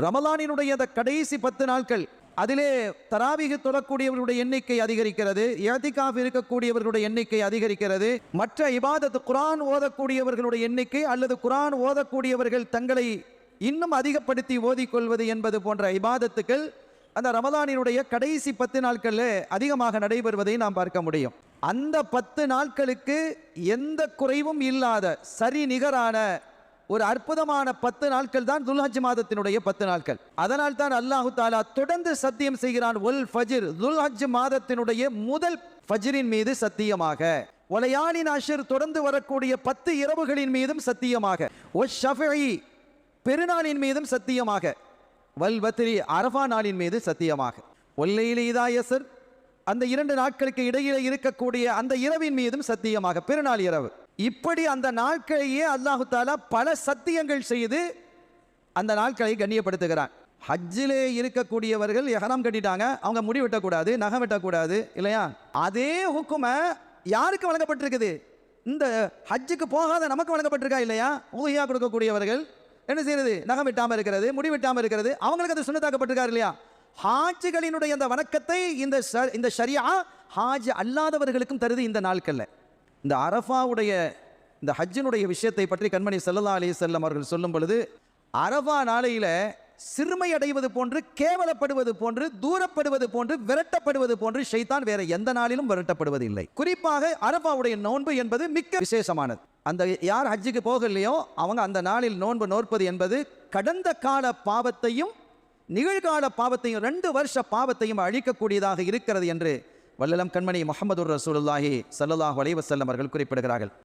ரமலானினுடைய அந்த கடைசி பத்து நாட்கள் அதிலே தராவிக தொழக்கூடியவர்களுடைய எண்ணிக்கை அதிகரிக்கிறது ஏத்திகாஃப் இருக்கக்கூடியவர்களுடைய எண்ணிக்கை அதிகரிக்கிறது மற்ற இபாதத்து குரான் ஓதக்கூடியவர்களுடைய எண்ணிக்கை அல்லது குரான் ஓதக்கூடியவர்கள் தங்களை இன்னும் அதிகப்படுத்தி ஓதிக்கொள்வது என்பது போன்ற இபாதத்துக்கள் அந்த ரமலானினுடைய கடைசி பத்து நாட்களில் அதிகமாக நடைபெறுவதை நாம் பார்க்க முடியும். அந்த பத்து நாட்களுக்கு எந்த குறைவும் இல்லாத சரி நிகரான ஒரு அற்புதமான பத்து நாட்கள் தான் துல்ஹஜ் மாதத்தினுடைய பத்து நாட்கள். அதனால் தான் அல்லாஹு தாலா தொடர்ந்து சத்தியம் செய்கிறான். ஒல் ஃபஜிர். துல்ஹஜ் மாதத்தினுடைய முதல் ஃபஜிரின் மீது சத்தியமாக. ஒலையானின் அஷர் தொடர்ந்து வரக்கூடிய பத்து இரவுகளின் மீதும் சத்தியமாக. ஒ ஷஃபி பெருநாளின் மீதும் சத்தியமாக. வல் பத்ரி அரஃபா நாளின் மீது சத்தியமாக. ஒல்லையிலே இதாயசர் அந்த இரண்டு நாட்களுக்கு இடையிலே இருக்கக்கூடிய அந்த இரவின் மீதும் சத்தியமாக. பெருநாள் இரவு. இப்படி அந்த நாட்களையே அல்லாஹு தாலா பல சத்தியங்கள் செய்து அந்த நாட்களை கண்ணியப்படுத்துகிறான். ஹஜ்ஜிலே இருக்கக்கூடியவர்கள் எஹராம் கட்டிட்டாங்க அவங்க முடி வெட்டக்கூடாது நகம் வெட்டக்கூடாது இல்லையா? அதே ஹுக்குமை யாருக்கு வழங்கப்பட்டிருக்குது? இந்த ஹஜ்ஜுக்கு போகாத நமக்கு வழங்கப்பட்டிருக்கா இல்லையா? ஊஹியா கொடுக்கக்கூடியவர்கள் என்ன செய்யறது? நகம் வெட்டாமல் இருக்கிறது முடி வெட்டாமல் இருக்கிறது அவங்களுக்கு அது சுண்ணத்தாக்கப்பட்டிருக்காரு இல்லையா? ஹாஜிகளினுடைய அந்த வணக்கத்தை இந்த இந்த ஷரியா ஹாஜ் அல்லாதவர்களுக்கும் தருது இந்த நாட்கள்ல. இந்த அரஃபாவுடைய இந்த ஹஜ்ஜினுடைய விஷயத்தை பற்றி கண்மணி சல்லல்லா அலி செல்லம் அவர்கள் சொல்லும் பொழுது அரஃபா நாளையில் சிறுமை அடைவது போன்று கேவலப்படுவது போன்று தூரப்படுவது போன்று விரட்டப்படுவது போன்று ஷைத்தான் வேற எந்த நாளிலும் விரட்டப்படுவது இல்லை குறிப்பாக அரபாவுடைய நோன்பு என்பது மிக்க விசேஷமானது. அந்த யார் ஹஜ்ஜுக்கு போகலையோ அவங்க அந்த நாளில் நோன்பு நோற்பது என்பது கடந்த கால பாவத்தையும் நிகழ்கால பாவத்தையும் ரெண்டு வருஷ பாவத்தையும் அழிக்கக்கூடியதாக இருக்கிறது என்று வல்லலம் கண்மணி முகமது ரசூலுல்லாஹி சல்லாஹ் அலைஹி அவர்கள் குறிப்பிடுகிறார்கள்.